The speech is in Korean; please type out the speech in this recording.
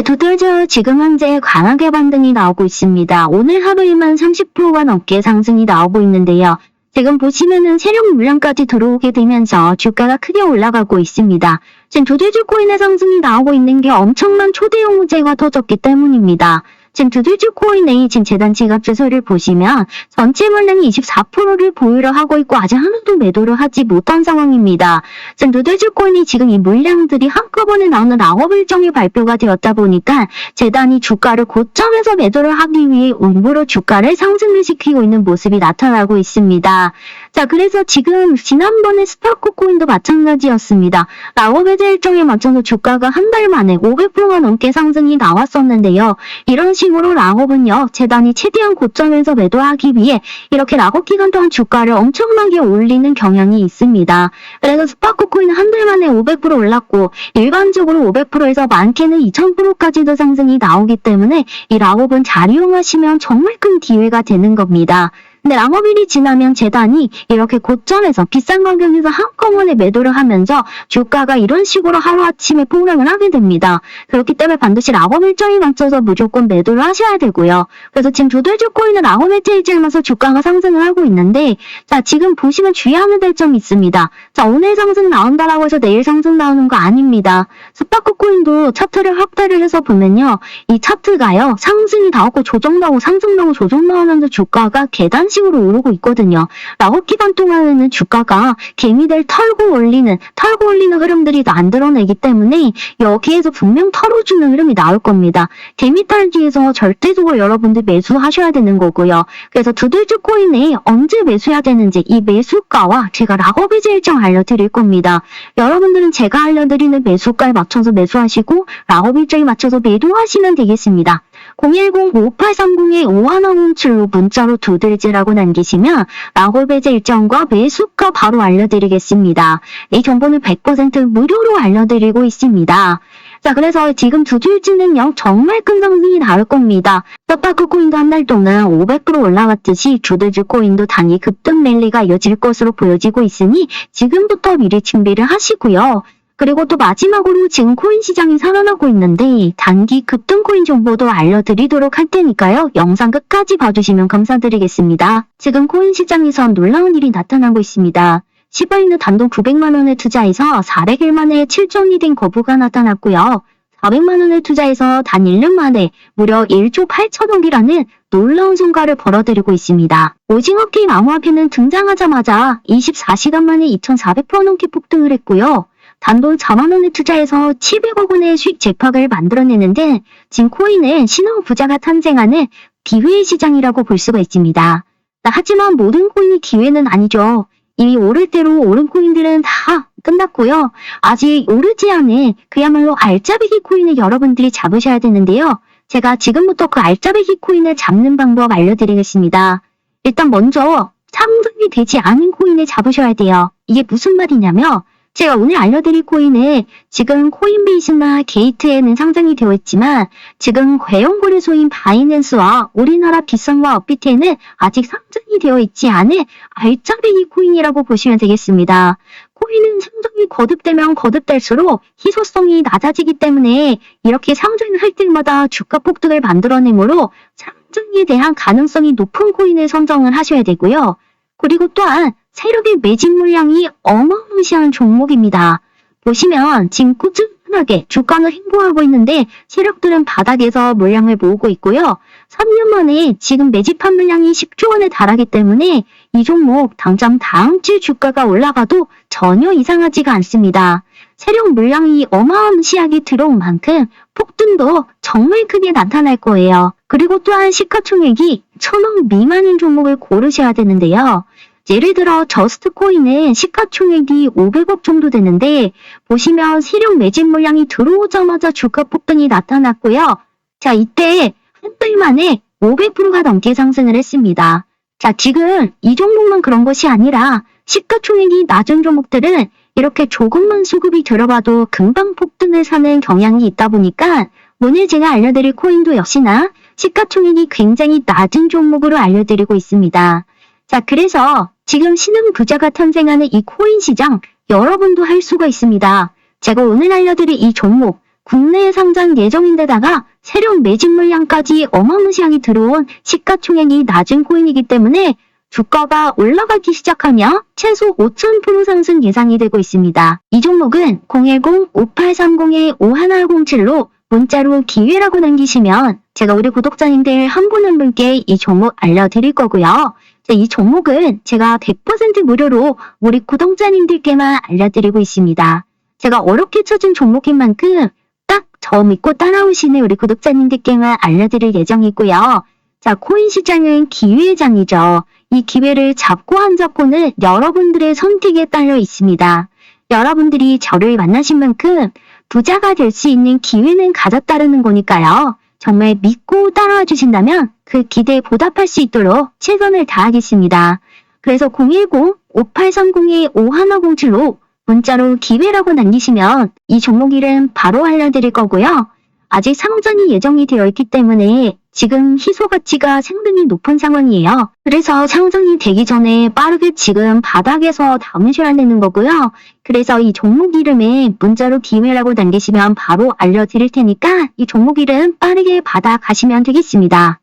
네, 두들겨 지금 현재 강하게 반등이 나오고 있습니다. 오늘 하루에만 30%가 넘게 상승이 나오고 있는데요. 지금 보시면은 세력 물량까지 들어오게 되면서 주가가 크게 올라가고 있습니다. 지금 두들겨 코인의 상승이 나오고 있는 게 엄청난 초대형 호재가 터졌기 때문입니다. 지금 두들겨 코인의 지금 재단 지갑 주소를 보시면 전체 물량이 24%를 보유를 하고 있고 아직 하나도 매도를 하지 못한 상황입니다. 지금 두들겨 코인이 지금 이 물량들이 한꺼번에 나오는 라업 일정이 발표가 되었다 보니까 재단이 주가를 고점에서 매도를 하기 위해 일부러 주가를 상승을 시키고 있는 모습이 나타나고 있습니다. 자, 그래서 지금 지난번에 스파크 코인도 마찬가지였습니다. 해제 일정에 맞춰서 주가가 한 달 만에 500%가 넘게 상승이 나왔었는데요. 이런 식으로 락업은요, 재단이 최대한 고점에서 매도하기 위해 이렇게 락업 기간 동안 주가를 엄청나게 올리는 경향이 있습니다. 그래서 스파크 코인은 한 달 만에 500% 올랐고, 일반적으로 500%에서 많게는 2000%까지도 상승이 나오기 때문에 이 락업은 잘 이용하시면 정말 큰 기회가 되는 겁니다. 근데 랑업일이 지나면 재단이 이렇게 고점에서 비싼 가격에서 한꺼번에 매도를 하면서 주가가 이런 식으로 하루아침에 폭락을 하게 됩니다. 그렇기 때문에 반드시 락업 일정에 맞춰서 무조건 매도를 하셔야 되고요. 그래서 지금 두들주 코인은 락업 일정 일정에서 주가가 상승을 하고 있는데 자 지금 보시면 주의하면 될 점이 있습니다. 자 오늘 상승 나온다라고 해서 내일 상승 나오는 거 아닙니다. 스파크 코인도 차트를 확대를 해서 보면요. 이 차트가요. 상승이 나오고 조정 나오고 상승 나오고 조정 나오면서 주가가 계단 식으로 오르고 있거든요. 라고 기간 동안에는 주가가 개미들 털고 올리는 털고 올리는 흐름들이 만들어내기 때문에 여기에서 분명 털어주는 흐름이 나올 겁니다. 개미 털기에서 절대적으로 여러분들 매수하셔야 되는 거고요. 그래서 두들주 코인에 언제 매수해야 되는지 이 매수가와 제가 락업이제 일정 알려드릴 겁니다. 여러분들은 제가 알려드리는 매수가에 맞춰서 매수하시고 락업 일정에 맞춰서 매도하시면 되겠습니다. 010-5830-5107로 문자로 두들지라고 남기시면 락업배제 일정과 매수가 바로 알려드리겠습니다. 이 정보는 100% 무료로 알려드리고 있습니다. 자, 그래서 지금 두 주일째는요, 정말 큰 상승이 나올 겁니다. 서파크 코인도 한 달 동안 500% 올라갔듯이 주들주 코인도 단위 급등 랠리가 이어질 것으로 보여지고 있으니 지금부터 미리 준비를 하시고요. 그리고 또 마지막으로 지금 코인 시장이 살아나고 있는데 단기 급등 코인 정보도 알려드리도록 할 테니까요. 영상 끝까지 봐주시면 감사드리겠습니다. 지금 코인 시장에선 놀라운 일이 나타나고 있습니다. 시바이는 단돈 900만원에 투자해서 400일 만에 7천이 된 거부가 나타났고요. 400만원을 투자해서 단 1년 만에 무려 1조 8천억이라는 놀라운 성과를 벌어들이고 있습니다. 오징어 게임 암호화폐는 등장하자마자 24시간 만에 2,400% 넘게 폭등을 했고요. 단돈 4만원에 투자해서 700억 원의 수익 재팍을 만들어내는데 지금 코인은 신흥 부자가 탄생하는 기회의 시장이라고 볼 수가 있습니다. 하지만 모든 코인이 기회는 아니죠. 이미 오를 대로 오른 코인들은 다 끝났고요. 아직 오르지 않은 그야말로 알짜배기 코인을 여러분들이 잡으셔야 되는데요. 제가 지금부터 그 알짜배기 코인을 잡는 방법 알려드리겠습니다. 일단 먼저 상승이 되지 않은 코인을 잡으셔야 돼요. 이게 무슨 말이냐면 제가 오늘 알려드릴 코인은 지금 코인베이스나 게이트에는 상장이 되어 있지만 지금 괴용거래소인 바이낸스와 우리나라 비상과 업비트에는 아직 상장이 되어 있지 않은 알짜배기 코인이라고 보시면 되겠습니다. 코인은 상장이 거듭되면 거듭될수록 희소성이 낮아지기 때문에 이렇게 상장을 할 때마다 주가 폭등을 만들어내므로 상장에 대한 가능성이 높은 코인을 선정을 하셔야 되고요. 그리고 또한 세력의 매집 물량이 어마무시한 종목입니다. 보시면 지금 꾸준하게 주가는 행보하고 있는데 세력들은 바닥에서 물량을 모으고 있고요. 3년 만에 지금 매집한 물량이 10조 원에 달하기 때문에 이 종목 당장 다음 주 주가가 올라가도 전혀 이상하지가 않습니다. 세력 물량이 어마무시하게 들어온 만큼 폭등도 정말 크게 나타날 거예요. 그리고 또한 시가총액이 천억 미만인 종목을 고르셔야 되는데요. 예를 들어 저스트코인은 시가총액이 500억 정도 되는데 보시면 세력 매집 물량이 들어오자마자 주가 폭등이 나타났고요. 자 이때 한 달 만에 500%가 넘게 상승을 했습니다. 자 지금 이 종목만 그런 것이 아니라 시가총액이 낮은 종목들은 이렇게 조금만 수급이 들어봐도 금방 폭등을 사는 경향이 있다 보니까 오늘 제가 알려드릴 코인도 역시나 시가총액이 굉장히 낮은 종목으로 알려드리고 있습니다. 자, 그래서 지금 신흥 부자가 탄생하는 이 코인 시장 여러분도 할 수가 있습니다. 제가 오늘 알려드릴 이 종목 국내에 상장 예정인데다가 새로운 매집 물량까지 어마무시하게 들어온 시가총액이 낮은 코인이기 때문에 주가가 올라가기 시작하며 최소 5,000% 상승 예상이 되고 있습니다. 이 종목은 010-5830-5107로 문자로 기회라고 남기시면 제가 우리 구독자님들 한 분 한 분께 이 종목 알려드릴 거고요. 자, 이 종목은 제가 100% 무료로 우리 구독자님들께만 알려드리고 있습니다. 제가 어렵게 찾은 종목인 만큼 딱 저 믿고 따라오시는 우리 구독자님들께만 알려드릴 예정이고요. 자, 코인 시장은 기회장이죠. 이 기회를 잡고 안 잡고는 여러분들의 선택에 딸려 있습니다. 여러분들이 저를 만나신 만큼 부자가 될 수 있는 기회는 가졌다는 거니까요. 정말 믿고 따라와 주신다면 그 기대에 보답할 수 있도록 최선을 다하겠습니다. 그래서 010-5830-5107로 문자로 기회라고 남기시면 이 종목 이름 바로 알려드릴 거고요. 아직 상장이 예정이 되어 있기 때문에 지금 희소 가치가 상당히 높은 상황이에요. 그래서 상장이 되기 전에 빠르게 지금 바닥에서 담으셔야 되는 거고요. 그래서 이 종목 이름에 문자로 기회라고 남기시면 바로 알려드릴 테니까 이 종목 이름 빠르게 받아가시면 되겠습니다.